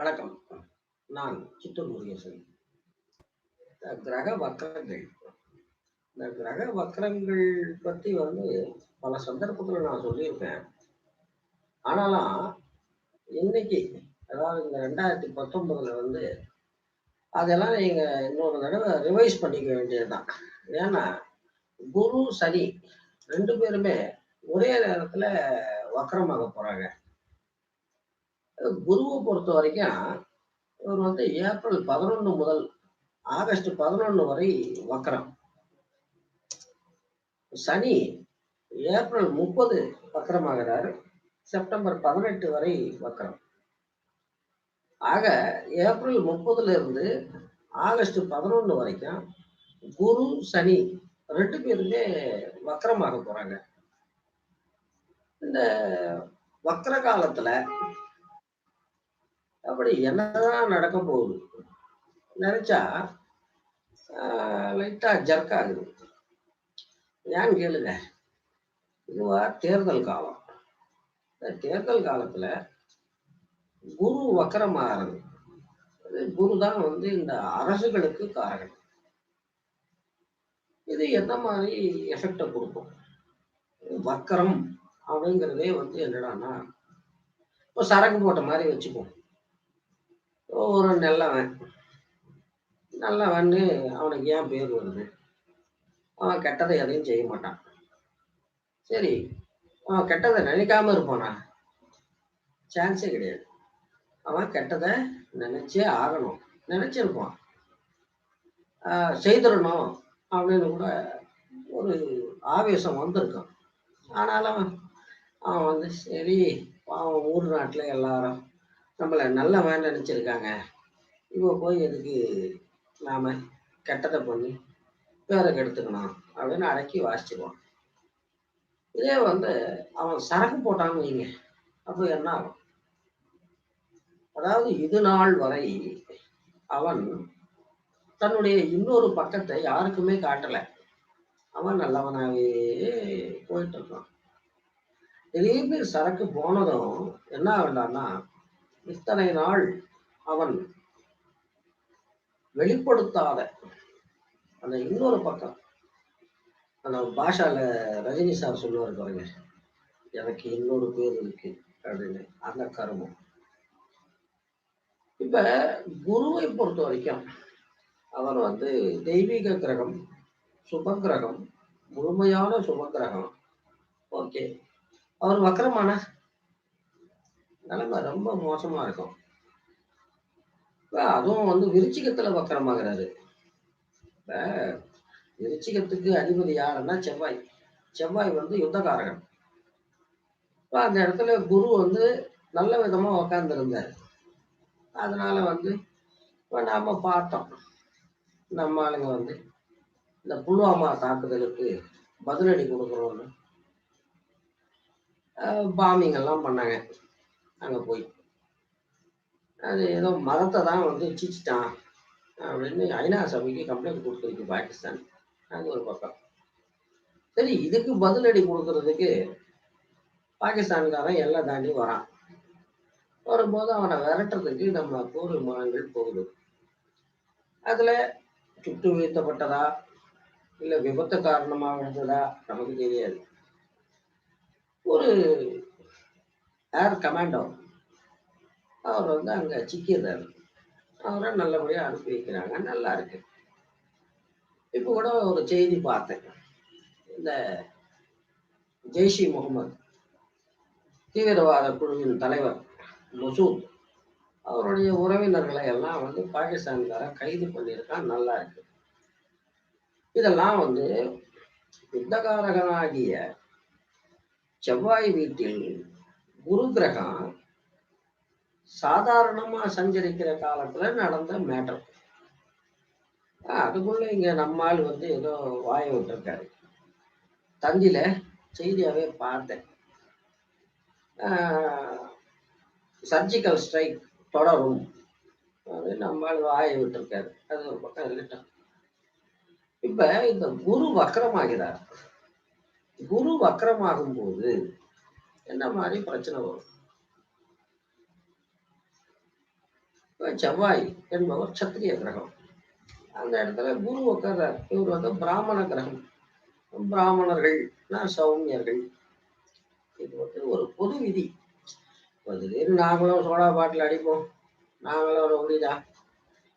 வணக்கம். நான் சித்தூர் முருகேசன். இந்த கிரக வக்கரங்கள். இந்த கிரக வக்கரங்கள் பற்றி வந்து பல சந்தர்ப்பத்தில் நான் சொல்லியிருப்பேன் ஆனாலும் இன்னைக்கு அதாவது இந்த ரெண்டாயிரத்தி பத்தொன்பதுல வந்து அதெல்லாம் நீங்க இன்னொரு தடவை ரிவைஸ் பண்ணிக்க வேண்டியதுதான். ஏன்னா குரு சனி ரெண்டு பேருமே ஒரே நேரத்துல வக்கரமாக போறாங்க. குருவை பொறுத்த வரைக்கும் இவர் வந்து ஏப்ரல் பதினொன்று முதல் ஆகஸ்ட் பதினொன்று வரை வக்கரம். சனி ஏப்ரல் முப்பது வக்கரமாகிறார். செப்டம்பர் பதினெட்டு வரை வக்கரம். ஆக ஏப்ரல் முப்பதுல இருந்து ஆகஸ்ட் பதினொன்று வரைக்கும் குரு சனி ரெண்டு பேருமே வக்கரமாக போறாங்க. இந்த வக்கர காலத்துல அப்படி என்னதான் நடக்க போகுது? நினைச்சா லைட்டா ஜர்க் ஆகுது. ஏன்னு கேளுங்க? இதுவா தேர்தல் காலம். இந்த தேர்தல் காலத்துல குரு வக்கரமாகிறது குரு தான் வந்து இந்த அரசுகளுக்கு காரணம். இது என்ன மாதிரி எஃபெக்டை கொடுக்கும்? வக்கரம் அப்படிங்கிறதே வந்து என்னடான்னா இப்போ சரக்கு போட்ட மாதிரி வச்சுப்போம். ஒரு நல்லவன். நல்லவன்னு அவனுக்கு ஏன் பேர் வருது? அவன் கெட்டதை எதையும் செய்ய மாட்டான். சரி அவன் கெட்டதை நினைக்காம இருப்பானா? சான்ஸே கிடையாது. அவன் கெட்டதை நினைச்சே ஆகணும். நினைச்சிருப்பான். செய்திடணும் அப்படின்னு கூட ஒரு ஆவேசம் வந்திருக்கான் ஆனாலும் அவன் வந்து சரி அவன் ஊர் நாட்டில் எல்லாரும் நம்மளை நல்லவன் நினச்சிருக்காங்க. இப்போ போய் எதுக்கு நாம் கெட்டதை பண்ணி பேரை கெடுத்துக்கணும் அப்படின்னு அடக்கி வாசிச்சிருவான். இதே வந்து அவன் சரக்கு போட்டான்னு வைங்க. அப்போ என்ன ஆகும்? அதாவது இது நாள் வரை அவன் தன்னுடைய இன்னொரு பக்கத்தை யாருக்குமே காட்டலை. அவன் நல்லவனாகவே போயிட்டு இருக்கான். திடீர்னு சரக்கு போனதும் என்ன ஆகலான்னா இத்தனை நாள் அவன் வெளிப்படுத்தாத அந்த இன்னொரு பக்கம். அந்த பாஷால ரஜினி சார் சொல்லுவார் பாருங்க எனக்கு இன்னொரு பேர் இருக்கு அப்படின்னு. அந்த கருமம். இப்ப குருவை பொறுத்த வரைக்கும் அவர் வந்து தெய்வீக கிரகம் சுப கிரகம் முழுமையான சுப கிரகம் ஓகே. அவர் வக்கரமான நிலைமை ரொம்ப மோசமா இருக்கும். அதுவும் வந்து விருச்சிகத்துல வக்கரமாகிறாரு. இப்ப விருச்சிகத்துக்கு அதிபதி யாருன்னா செவ்வாய். செவ்வாய் வந்து யுத்தகாரகன் இப்போ அந்த இடத்துல குரு வந்து நல்ல விதமா உக்காந்துருந்தார். அதனால வந்து இப்போ நாம பார்த்தோம். நம்ம ஆளுங்க வந்து இந்த புல்வாமா தாக்குதலுக்கு பதிலடி கொடுக்குறோன்னு பாமிங்கெல்லாம் பண்ணாங்க. அங்கே போய். அது ஏதோ மதத்தை தான் வந்து இச்சிச்சிட்டான் அப்படின்னு ஐநா சபைக்கு கம்ப்ளைண்ட் கொடுத்துருக்கு பாகிஸ்தான். அது ஒரு பக்கம். சரி இதுக்கு பதிலடி கொடுக்கறதுக்கு பாகிஸ்தானுக்காரன் எல்லாம் தாண்டி வரான். வரும்போது அவனை விரட்டுறதுக்கு நம்ம போர் விமானங்கள் போகுது. அதில் சுட்டு வீழ்த்தப்பட்டதா? இல்லை விபத்து காரணமாக இருந்ததா நமக்கு தெரியாது. ஒரு ஏர் கமாண்டோ அவர் வந்து அங்கே சிக்கியதார். அவரை நல்லபடியாக அனுப்பி வைக்கிறாங்க. நல்லா இருக்கு. இப்போ கூட ஒரு செய்தி பார்த்தேன். இந்த ஜெய்ஷி முகமது தீவிரவாத குழுவின் தலைவர் மசூத் அவருடைய உறவினர்களை எல்லாம் வந்து பாகிஸ்தான்கார கைது பண்ணியிருக்கான். நல்லா இருக்கு. இதெல்லாம் வந்து யுத்தகாரகனாகிய செவ்வாய் வீட்டில் குரு கிரகம் சாதாரணமா சஞ்சரிக்கிற காலத்துல நடந்த மேட்டர் அதுக்குள்ள இங்க நம்மால் வந்து ஏதோ வாய விட்டுருக்காரு. தந்தியில செய்தியாவே பார்த்தேன். சர்ஜிக்கல் ஸ்ட்ரைக் தொடரும். அது நம்மால் வாயை விட்டுருக்காரு. அது ஒரு பக்கம் இருக்கட்டும். இப்ப இந்த குரு வக்கரமாகிறார். குரு வக்கரமாகும் போது என்ன மாதிரி பிரச்சனை வரும்? செவ்வாய் என்பவர் சத்திரிய கிரகம். அந்த இடத்துல குரு உட்கார்றார். இவர் வந்து பிராமண கிரகம். பிராமணர்கள்னா சௌமியர்கள். இது வந்து ஒரு பொது விதி. திடீர்னு நாங்களும் சோடா பாட்டில் அடிப்போம். நாங்களும் ஒரு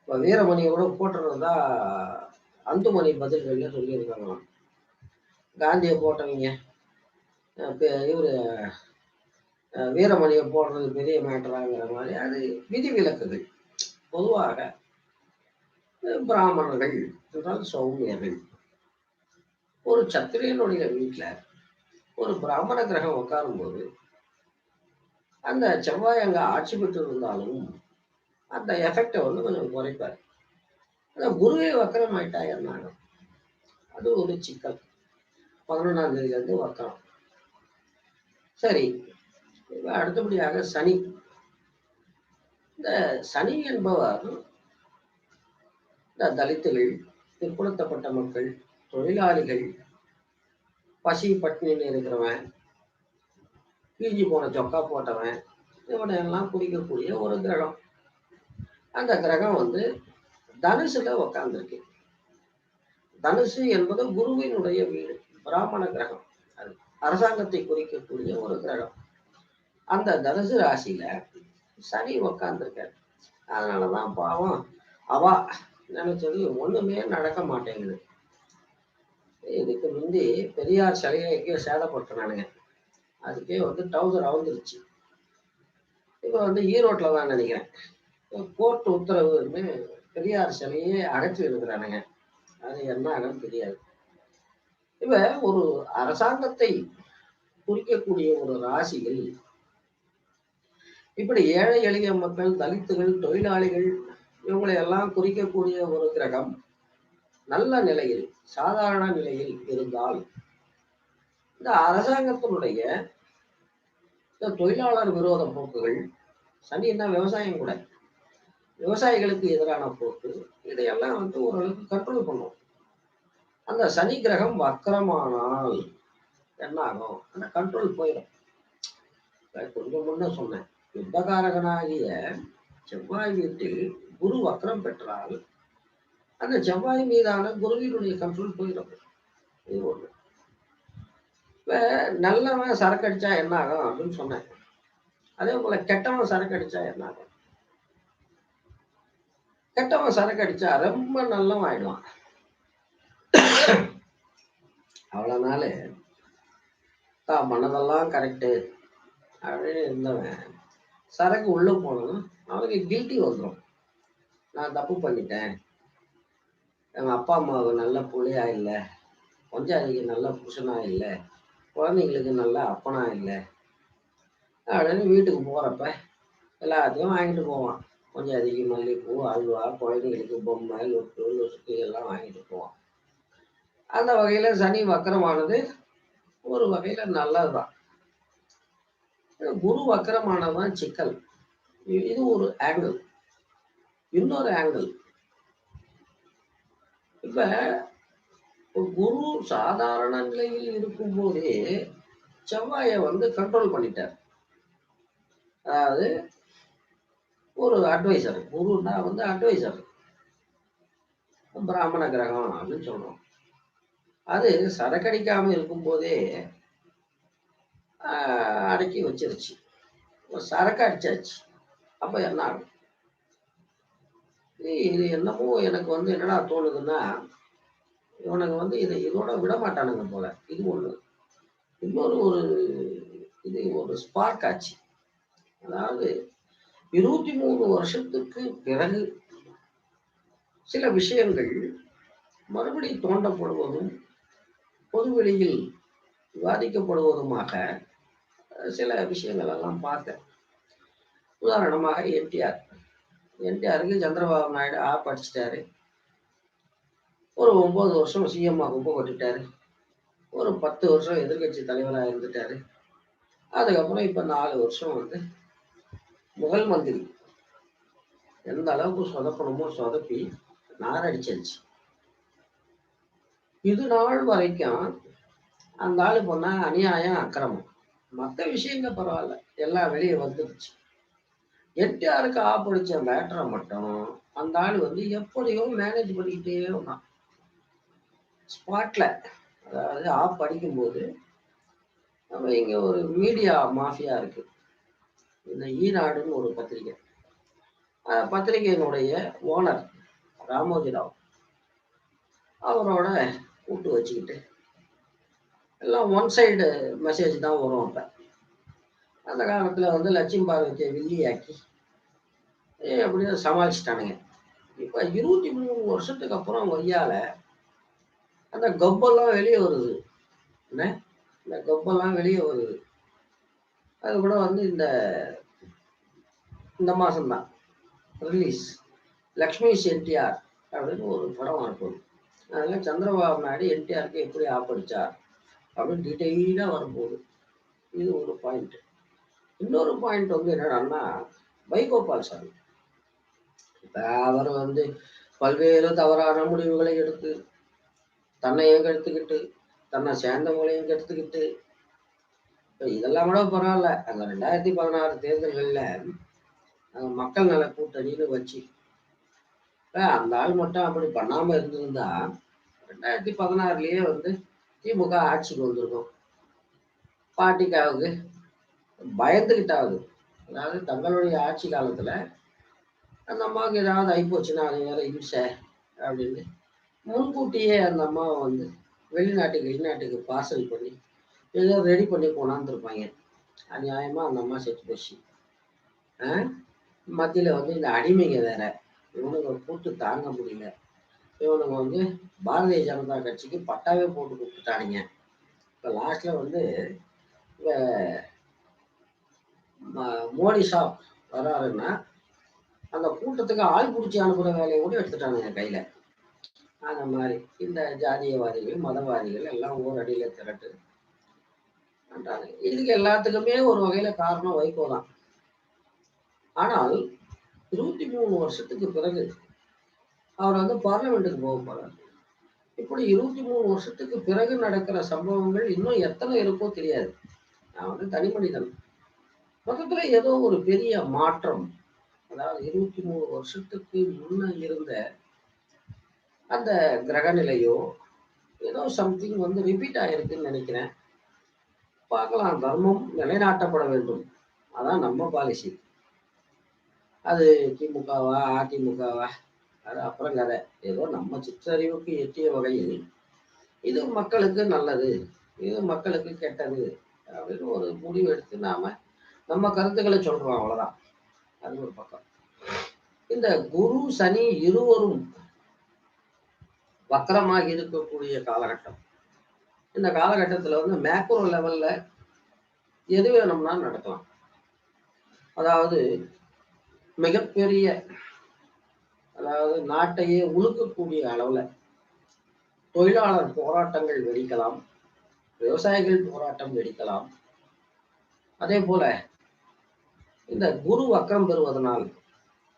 இப்போ வீரமணியை கூட போட்டுறதா அந்துமணி பதில்களில் சொல்லியிருக்காங்க காந்தியை போட்டவங்க. இவர் வீரமணியை போடுறது பெரிய மேட்டராங்கிற மாதிரி அது விதி பொதுவாக பிராமணர்கள் என்றால் சௌமியர்கள். ஒரு சத்திரியனுடைய வீட்டில் ஒரு பிராமண கிரகம் உட்காரும்போது அந்த செவ்வாய் அங்கே ஆட்சி பெற்று இருந்தாலும் அந்த எஃபெக்டை வந்து கொஞ்சம் குறைப்பார். ஆனால் குருவே வக்கரம் ஆயிட்டா என்ன அது ஒரு சிக்கல். பதினொன்றாம் தேதியிலேருந்து வக்கரம். சரி. அடுத்தபடியாக சனி. இந்த சனி என்பவர் இந்த தலித்துகள் பிற்படுத்தப்பட்ட மக்கள் தொழிலாளிகள் பசி பட்டினின்னு இருக்கிறவன் கீஞ்சி போன சொக்கா போட்டவன் இவனை எல்லாம் குறிக்கக்கூடிய ஒரு கிரகம். அந்த கிரகம் வந்து தனுசுல உக்காந்துருக்கு. தனுசு என்பது குருவினுடைய வீடு பிராமண கிரகம். அரசாங்கத்தை குறிக்கக்கூடிய ஒரு கிரகம். அந்த தனுசு ராசியில சனி உக்காந்துருக்காரு. அதனாலதான் பாவம். அவா நினைச்சது ஒண்ணுமே நடக்க மாட்டேங்குது. இதுக்கு முந்தி பெரியார் சிலையை எங்கேயோ சேதப்பட்டுனானுங்க அதுக்கே வந்து டவுசர் அவுந்துருச்சு. இப்போ வந்து ஈரோட்டில் தான் நினைக்கிறேன். கோர்ட் உத்தரவுன்னு பெரியார் சிலையே அடைச்சி இருக்கிறானுங்க அது என்ன ஆகுன்னு தெரியாது. இவ ஒரு அரசாங்கத்தை குறிக்கக்கூடிய ஒரு ராசிகள் இப்படி ஏழை எளிய மக்கள் தலித்துகள் தொழிலாளிகள் இவங்களை எல்லாம் குறிக்கக்கூடிய ஒரு கிரகம் நல்ல நிலையில் சாதாரண நிலையில் இருந்தால் இந்த அரசாங்கத்தினுடைய இந்த தொழிலாளர் விரோத போக்குகள் சனின்னா விவசாயம் கூட விவசாயிகளுக்கு எதிரான போக்கு இதையெல்லாம் வந்து ஓரளவுக்கு கண்ட்ரோல் பண்ணும். அந்த சனி கிரகம் வக்கரமானால் என்ன ஆகும் அந்த கண்ட்ரோல் போயிடும். கொஞ்சம் முன்ன சொன்னேன். யுத்தகாரகனாகிய செவ்வாய் வீட்டில் குரு வக்கரம் பெற்றால் அந்த செவ்வாய் மீதான குருவினுடைய கண்ட்ரோல் போயிடும். இது ஒன்று இப்ப நல்லவன் சரக்கு அடிச்சா என்ன ஆகும் அப்படின்னு சொன்னேன். அதே போல கெட்டவன் சரக்கு அடிச்சா என்ன ஆகும் கெட்டவன் சரக்கு அடிச்சா ரொம்ப நல்லவன் ஆயிடுவான். அவ்வளவு நாள் தான் மனதெல்லாம் கரெக்டு அப்படின்னு இருந்தவன். சரக்கு உள்ள போனோம்னா அவனுக்கு கில்ட்டி வந்துடும் நான் தப்பு பண்ணிட்டேன். எங்கள் அப்பா அம்மாவுக்கு நல்ல புள்ளையா இல்லை. பொஞ்சாதிக்கு நல்ல புருஷனா இல்லை. குழந்தைங்களுக்கு நல்ல அப்பனா இல்லை. அப்படின்னு வீட்டுக்கு போகிறப்ப எல்லாத்தையும் வாங்கிட்டு போவான். கொஞ்சம் பொஞ்சாதிக்கு மல்லிகைப்பூ அல்வா குழந்தைங்களுக்கு பொம்மை லொட்டு லொசுக்கு எல்லாம் வாங்கிட்டு போவான். அந்த வகையில் சனி வக்கரமானது ஒரு வகையில் நல்லதுதான். குரு வக்கரமானதுதான் சிக்கல். இது ஒரு ஆங்கிள் இன்னொரு ஆங்கிள் இப்ப குரு சாதாரண நிலையில் இருக்கும் போதே செவ்வாயை வந்து கண்ட்ரோல் பண்ணிட்டார். அதாவது ஒரு அட்வைசர் குருன்னா வந்து அட்வைசர் பிராமண கிரகம் அப்படின்னு சொல்றோம். அது சரக்கடிக்காம இருக்கும்போதே அடக்கி வச்சிருச்சு. சரக்கு அடிச்சாச்சு. அப்போ என்ன ஆகும்? இது என்னமோ எனக்கு வந்து என்னடா தோணுதுன்னா இவனுக்கு வந்து இதை இதோட விட மாட்டானுங்க போல. இது ஒன்று இன்னொரு ஒரு இது ஒரு ஸ்பார்க் ஆச்சு. அதாவது இருபத்தி மூணு வருஷத்துக்கு பிறகு சில விஷயங்கள் மறுபடியும் தோண்டப்படுவதும் பொதுவெளியில் விவாதிக்கப்படுவதுமாக சில விஷயங்கள் எல்லாம் பார்த்தேன். உதாரணமாக என்டிஆர் என்டிஆருக்கு சந்திரபாபு நாயுடு ஆ படிச்சிட்டாரு ஒரு ஒன்பது வருஷம் சிஎம்மா கும்ப கொட்டிட்டாரு. ஒரு பத்து வருஷம் எதிர்கட்சி தலைவராக இருந்துட்டாரு. அதுக்கப்புறம் இப்போ நாலு வருஷம் வந்து முதல் மந்திரி. எந்த அளவுக்கு சொதப்பணுமோ சொதப்பி நாரடிச்சிருச்சு. இது நாள் வரைக்கும் அந்த ஆளு பண்ணா அநியாயம் அக்கிரமம். மற்ற விஷயங்க பரவாயில்ல. எல்லாம் வெளியே வந்துடுச்சு என்டிஆருக்கு ஆப்படிச்ச மேட்டரை மட்டும் அந்த ஆள் வந்து எப்படியோ மேனேஜ் பண்ணிக்கிட்டே இருந்தான். ஸ்பாட்ல அதாவது ஆப் படிக்கும்போது நம்ம இங்க ஒரு மீடியா மாஃபியா இருக்கு. இந்த ஈநாடுன்னு ஒரு பத்திரிகை பத்திரிகையினுடைய ஓனர் ராமோஜிராவ் அவரோட கூட்டு வச்சுக்கிட்டு எல்லாம் ஒன் சைடு மெசேஜ் தான் வரும் அப்போ. அந்த காலத்தில் வந்து லட்சுமி பார்வதியை வில்லியாக்கி அப்படியே சமாளிச்சிட்டானுங்க. இப்போ இருபத்தி மூணு வருஷத்துக்கு அப்புறம் ஒய்யால அந்த கொப்பெல்லாம் வெளியே வருது. என்ன? இந்த கொப்பெல்லாம் வெளியே வருது. அது கூட வந்து இந்த இந்த மாதம்தான் ரிலீஸ் லக்ஷ்மி என்டிஆர் அப்படின்னு ஒரு படம் வரப்போகுது. அதில் சந்திரபாபு நாயுடு என்டிஆருக்கு எப்படி ஆப்படிச்சார் அப்படின்னு டீட்டெயிலாக வரும்போது இது ஒரு பாயிண்ட் இன்னொரு பாயிண்ட் வந்து என்னடான்னா வைகோபால் சாமி இப்போ அவர் வந்து பல்வேறு தவறான முடிவுகளை எடுத்து தன்னையும் கெடுத்துக்கிட்டு தன்னை சேர்ந்தவங்களையும் கெடுத்துக்கிட்டு இப்போ இதெல்லாம் கூட பரவாயில்ல. அந்த ரெண்டாயிரத்தி பதினாறு தேர்தல்களில் மக்கள் நல கூட்டணின்னு வச்சு அந்த ஆள் மட்டும் அப்படி பண்ணாம இருந்திருந்தா ரெண்டாயிரத்தி பதினாறுலயே வந்து திமுக ஆட்சிக்கு வந்திருக்கும். பாட்டிக்காவுக்கு பயந்துகிட்டாவது. அதாவது தங்களுடைய ஆட்சி காலத்துல அந்த அம்மாவுக்கு ஏதாவது ஆகிப்போச்சுன்னா அது வேற இம்சை அப்படின்னு முன்கூட்டியே அந்த அம்மாவை வந்து வெளிநாட்டுக்கு வெளிநாட்டுக்கு பார்சல் பண்ணி ஏதோ ரெடி பண்ணி கொண்டாந்துருப்பாங்க. அநியாயமா அந்த அம்மா செத்து போச்சு. மத்தியில வந்து இந்த அடிமைங்க வேற. இவனுங்க கூட்டு தாங்க முடியல. இவனுங்க வந்து பாரதிய ஜனதா கட்சிக்கு பட்டாவே போட்டு கொடுத்துட்டானுங்க. இப்போ லாஸ்ட்ல வந்து மோடி சாப் வராருன்னா அந்த கூட்டத்துக்கு ஆள் பிடிச்சி அனுப்புகிற வேலையை கூட எடுத்துட்டானுங்க கையில. அந்த மாதிரி இந்த ஜாதியவாதிகள் மதவாதிகள் எல்லாம் ஓரடியில திரட்டு இதுக்கு எல்லாத்துக்குமே ஒரு வகையில காரணம் வைகோ தான். ஆனால் இருபத்தி மூணு வருஷத்துக்கு பிறகு அவர் வந்து பார்லிமெண்ட்டுக்கு போக போறார். இப்படி இருபத்தி மூணு வருஷத்துக்கு பிறகு நடக்கிற சம்பவங்கள் இன்னும் எத்தனை இருக்கோ தெரியாது. நான் வந்து தனி மனிதன். மொத்தத்துல ஏதோ ஒரு பெரிய மாற்றம். அதாவது இருபத்தி மூணு வருஷத்துக்கு முன்ன இருந்த அந்த கிரக நிலையோ ஏதோ சம்திங் வந்து ரிப்பீட் ஆயிருக்குன்னு நினைக்கிறேன். பார்க்கலாம். தர்மம் நிலைநாட்டப்பட வேண்டும். அதான் நம்ம பாலிசி அது திமுகவா அதிமுகவா? அது அப்புறம் கதை. ஏதோ நம்ம சிற்றறிவுக்கு எட்டிய வகையில். இது மக்களுக்கு நல்லது இது மக்களுக்கு கெட்டது அப்படின்னு ஒரு முடிவு எடுத்து நாம நம்ம கருத்துக்களை சொல்றோம் அவ்வளவுதான். அது ஒரு பக்கம். இந்த குரு சனி இருவரும் வக்கரமாக இருக்கக்கூடிய காலகட்டம். இந்த காலகட்டத்தில் வந்து மேக்ரோ லெவல்ல எது வேணும்னா நடக்கலாம். அதாவது மிகப்பெரிய அதாவது நாட்டையே உழுக்கக்கூடிய அளவுல தொழிலாளர் போராட்டங்கள் வெடிக்கலாம் விவசாயிகள் போராட்டம் வெடிக்கலாம். அதே போல இந்த குரு வக்கரம் பெறுவதனால்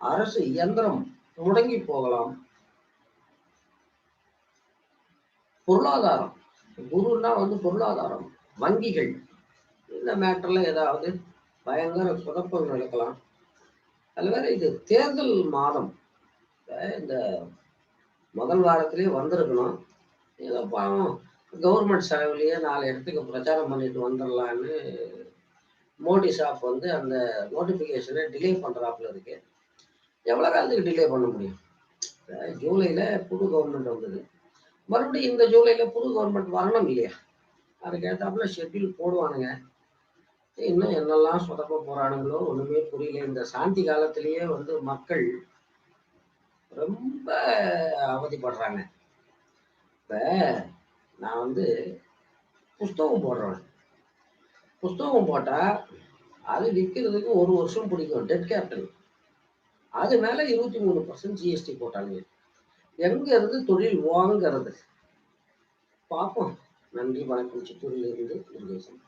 அரசு இயந்திரம் முடங்கி போகலாம். பொருளாதாரம் குருன்னா வந்து பொருளாதாரம் வங்கிகள் இந்த மேட்டர்ல ஏதாவது பயங்கர குழப்பம் நடக்கலாம். அதில் வேற இது தேர்தல் மாதம். இந்த முதல் வாரத்திலேயே வந்திருக்கணும். ஏதோ பாவம் கவர்மெண்ட் செலவுலேயே நாலு இடத்துக்கு பிரச்சாரம் பண்ணிட்டு வந்துடலான்னு மோடி ஷாப் வந்து அந்த நோட்டிஃபிகேஷனை டிலே பண்ணுறாப்புல இருக்கு. எவ்வளோ காலத்துக்கு டிலே பண்ண முடியும்? ஜூலையில் புது கவர்மெண்ட் வந்தது. மறுபடியும் இந்த ஜூலையில் புது கவர்மெண்ட் வரணும் இல்லையா? அதுக்கு ஏற்றாப்புல ஷெட்யூல் போடுவானுங்க. இன்னும் என்னெல்லாம் சொதப்ப போறானுங்களோ ஒண்ணுமே புரியல. இந்த சாந்தி காலத்திலேயே வந்து மக்கள் ரொம்ப அவதிப்படுறாங்க. இப்ப நான் வந்து புஸ்தகம் போடுறேன். புஸ்தகம் போட்டா அது விற்கிறதுக்கு ஒரு வருஷம் பிடிக்கும். டெட் கேபிட்டல் அது மேல இருபத்தி மூணு பர்சன்ட் ஜிஎஸ்டி போட்டாங்க எங்க இருந்து தொழில் வாங்கிறது? பார்ப்போம் நன்றி வணக்கம். சித்தூரிலிருந்து முருகேசன்.